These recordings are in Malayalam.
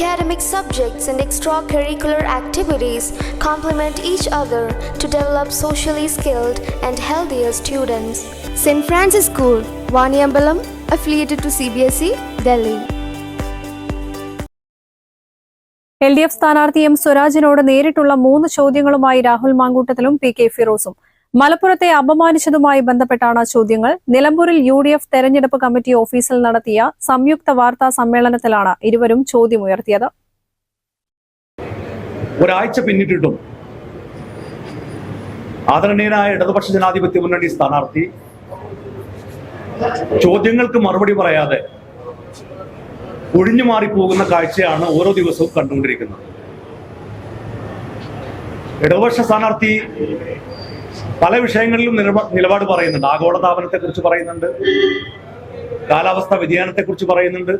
Academic subjects and extracurricular activities complement each other to develop socially skilled and healthier students. St. Francis School, Vaniambalam, affiliated to CBSE, Delhi. L D F സ്ഥാനാർത്ഥി എം സ്വരാജിനോട് നേരിട്ടുള്ള മൂന്ന് ചോദ്യങ്ങളുമായി രാഹുൽ മാങ്കൂട്ടത്തിലും പി കെ ഫിറോസും മലപ്പുറത്തെ അപമാനിച്ചതുമായി ബന്ധപ്പെട്ടാണ് ചോദ്യങ്ങൾ. നിലമ്പൂരിൽ യു ഡി എഫ് തെരഞ്ഞെടുപ്പ് കമ്മിറ്റി ഓഫീസിൽ നടത്തിയ സംയുക്ത വാർത്താ സമ്മേളനത്തിലാണ് ഇരുവരും ചോദ്യമുയർത്തിയത്. ഒരാഴ്ച പിന്നിട്ടിട്ടും ആദരണീയനായ ഇടതുപക്ഷ ജനാധിപത്യ മുന്നണി സ്ഥാനാർത്ഥി ചോദ്യങ്ങൾക്ക് മറുപടി പറയാതെ ഒഴിഞ്ഞു മാറിപ്പോകുന്ന കാഴ്ചയാണ് ഓരോ ദിവസവും കണ്ടുകൊണ്ടിരിക്കുന്നത്. ഇടതുപക്ഷ സ്ഥാനാർത്ഥി പല വിഷയങ്ങളിലും നിലപാ- നിലപാട് പറയുന്നുണ്ട്. ആഗോളതാപനത്തെ കുറിച്ച് പറയുന്നുണ്ട്. കാലാവസ്ഥാ വ്യതിയാനത്തെ കുറിച്ച് പറയുന്നുണ്ട്.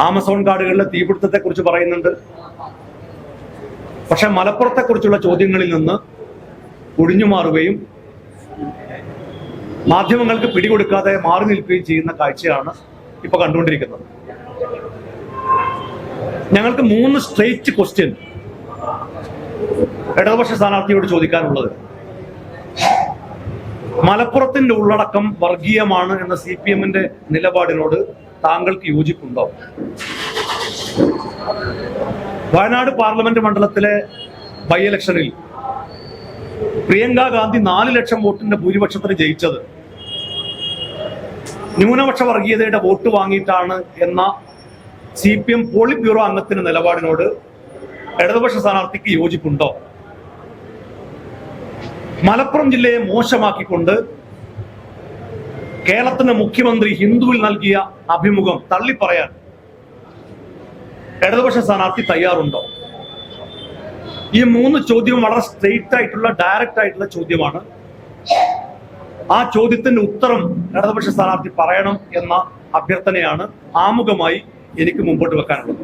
ആമസോൺ കാടുകളിലെ തീപിടുത്തത്തെ കുറിച്ച് പറയുന്നുണ്ട്. പക്ഷെ മലപ്പുറത്തെ കുറിച്ചുള്ള ചോദ്യങ്ങളിൽ നിന്ന് ഒഴിഞ്ഞു മാറുകയും മാധ്യമങ്ങൾക്ക് പിടികൊടുക്കാതെ മാറി നിൽക്കുകയും ചെയ്യുന്ന കാഴ്ചയാണ് ഇപ്പൊ കണ്ടുകൊണ്ടിരിക്കുന്നത്. ഞങ്ങൾക്ക് മൂന്ന് സ്ട്രേറ്റ് ക്വസ്റ്റ്യൻ ഇടതുപക്ഷ സ്ഥാനാർത്ഥിയോട് ചോദിക്കാനുള്ളത്. മലപ്പുറത്തിന്റെ ഉള്ളടക്കം വർഗീയമാണ് എന്ന സി പി എമ്മിന്റെ നിലപാടിനോട് താങ്കൾക്ക് യോജിപ്പുണ്ടോ? വയനാട് പാർലമെന്റ് മണ്ഡലത്തിലെ ബൈ ഇലക്ഷനിൽ പ്രിയങ്ക ഗാന്ധി നാല് ലക്ഷം വോട്ടിന്റെ ഭൂരിപക്ഷത്തിന് ജയിച്ചത്. ന്യൂനപക്ഷ വർഗീയതയുടെ വോട്ട് വാങ്ങിയിട്ടാണ് എന്ന C P M polit bureau അംഗത്തിന്റെ നിലപാടിനോട് ഇടതുപക്ഷ സ്ഥാനാർത്ഥിക്ക് യോജിപ്പുണ്ടോ? മലപ്പുറം ജില്ലയെ മോശമാക്കിക്കൊണ്ട് കേരളത്തിന്റെ മുഖ്യമന്ത്രി ഹിന്ദുവിൽ നൽകിയ അഭിമുഖം തള്ളിപ്പറയാൻ ഇടതുപക്ഷ സ്ഥാനാർത്ഥി തയ്യാറുണ്ടോ? ഈ മൂന്ന് ചോദ്യവും വളരെ സ്ട്രെയിറ്റ് ആയിട്ടുള്ള ഡയറക്റ്റ് ആയിട്ടുള്ള ചോദ്യമാണ്. ആ ചോദ്യത്തിന്റെ ഉത്തരം ഇടതുപക്ഷ സ്ഥാനാർത്ഥി പറയണം എന്ന അഭ്യർത്ഥനയാണ് ആമുഖമായി എനിക്ക് മുമ്പോട്ട് വെക്കാനുള്ളത്.